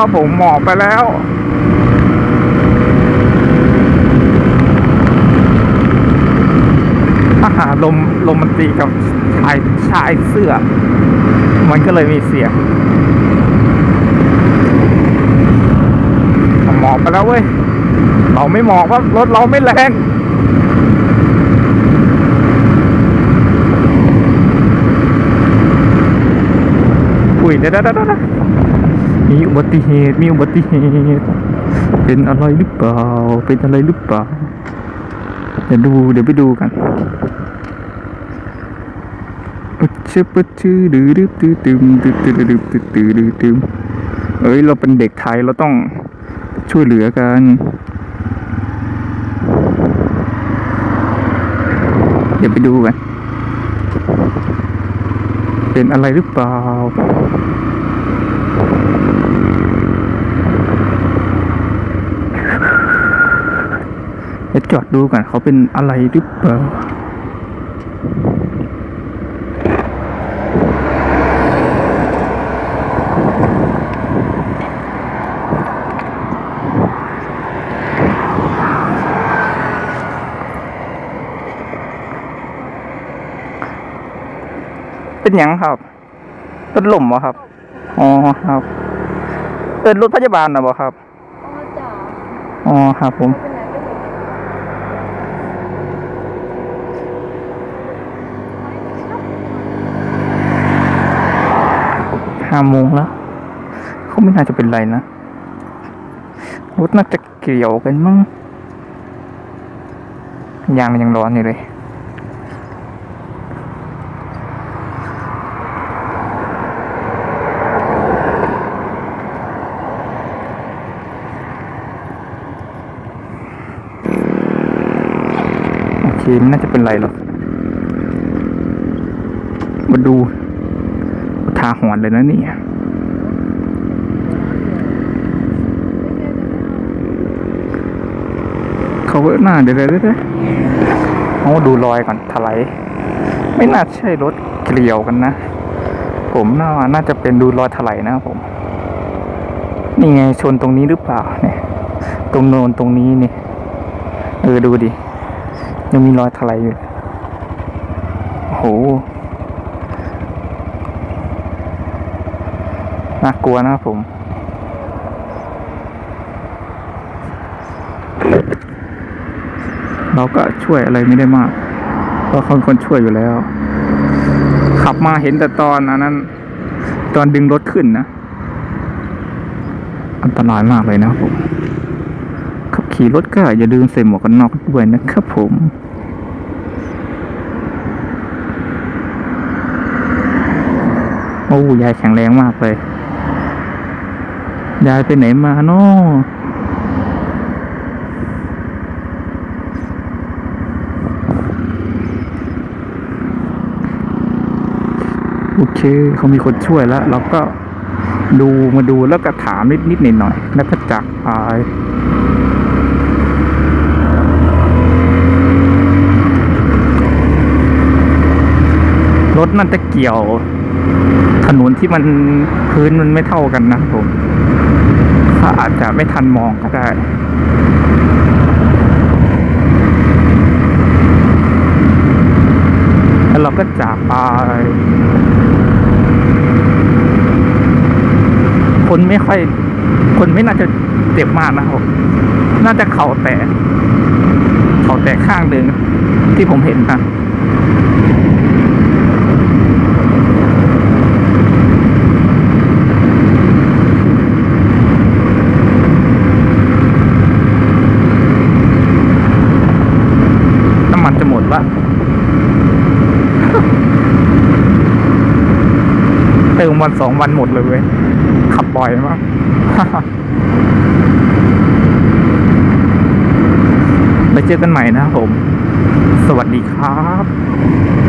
ครับผมหมอบไปแล้วหาลมลมมันตีกับชายชายเสื้อ มันก็เลยมีเสียงหมอบไปแล้วเว้ย เราไม่หมอบว่ารถเราไม่แรงอุ้ยเดี๋ยวเดี๋ยวเดี๋ยวเดี๋ยว มีอุบัติเหตุ มีอุบัติเหตุ เป็นอะไรหรือเปล่า เป็นอะไรหรือเปล่า เดี๋ยวดู เดี๋ยวไปดูกันปั๊บชื่อปั๊บชื่อดื้อดื้อตื้อตึมตื้อตื้อดื้อตื้อตื้อดื้อตึมเอ้ย เราเป็นเด็กไทย เราต้องช่วยเหลือกันเดี๋ยวไปดูกัน เป็นอะไรหรือเปล่า จอดดูกันเขาเป็นอะไรหรือเปล่าเป็นหยังครับรถหล่มเหรอครับ อ๋อครับเอินรถพยาบาลนะบ่ครับอ๋อจ้ะอ๋อครับผม เป็นไรก็ถึง ห้าโมงแล้วเขาไม่น่าจะเป็นไรนะ รถน่าจะเกี่ยวกันมั้งยางมันยังร้อนอยู่เลยโอเคไม่น่าจะเป็นไรหรอก มาดูาหอนเลยนะนี่เขาหน้าเดี๋ยวเดี๋ยวเดี๋ยวเอาดูรอยก่อนถลายไม่น่าใช่รถเกลียวกันนะ ผมน่าน่าจะเป็นดูรอยถลายนะครับผม นี่ไงชนตรงนี้หรือเปล่าเนี่ย ตรงโนนตรงนี้นี่เออดูดิยังมีรอยถลายอยู่โอ้โห น่ากลัวนะครับผม เราก็ช่วยอะไรไม่ได้มาก เพราะเขาเป็นคนช่วยอยู่แล้ว ขับมาเห็นแต่ตอนอันนั้น ตอนดึงรถขึ้นนะ อันตรายมากเลยนะครับผม ขับขี่รถก็อย่าลืมใส่หมวกกันน็อกด้วยนะครับผมโอ้ยายแข็งแรงมากเลย ยายไปไหนมาเนาะโอเคเขามีคนช่วยแล้ว เราก็ดูมาดูแล้วก็ถามนิดนิดหน่อยหน่อยๆแล้วก็จากไปรถมันจะเกี่ยว ถนนที่มันพื้นมันไม่เท่ากันนะผม อาจจะไม่ทันมองก็ได้แล้วเราก็จากไป คนไม่ค่อย คนไม่น่าจะเจ็บมากนะครับ น่าจะเข่าแตก เข่าแตกข้างหนึ่งที่ผมเห็นนะ น้ำมันจะหมดละ เติม วันสองวันหมดเลยเว้ยขับบ่อยมากไปเจอกันใหม่นะครับผม สวัสดีครับ